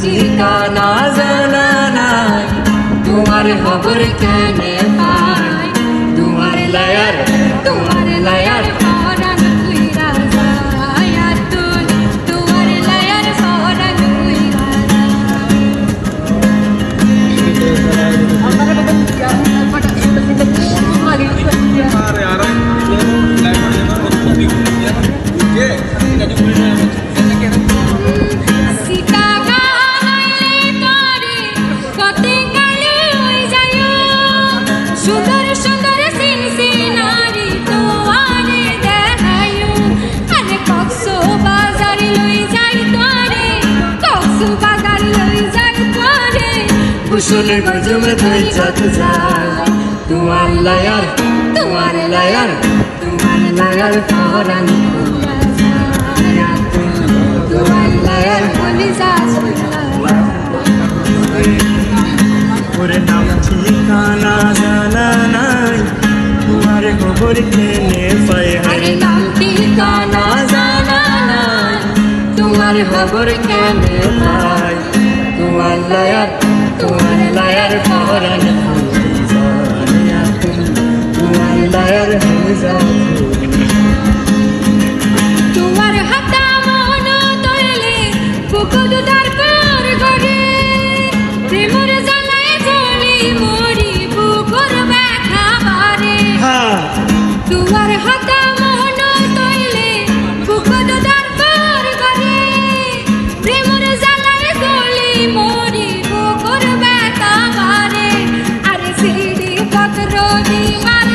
ঠিকানা জানা নাই তোমার খবর কেনে কুশল গজম তুই যায় তোমার লায়ার তোমার লায়ার তোমার লায়ার পরান ওরে নাম ঠিকানা জানা নাই। তোমার খবর কেনে পাই আরে নাম ঠিকানা জানা নাই। তোমার খবর কেনে পাই। তোমার লায়ার তোমার লায়ার পরান তোমার লায়ার হয়ে যায়। Happy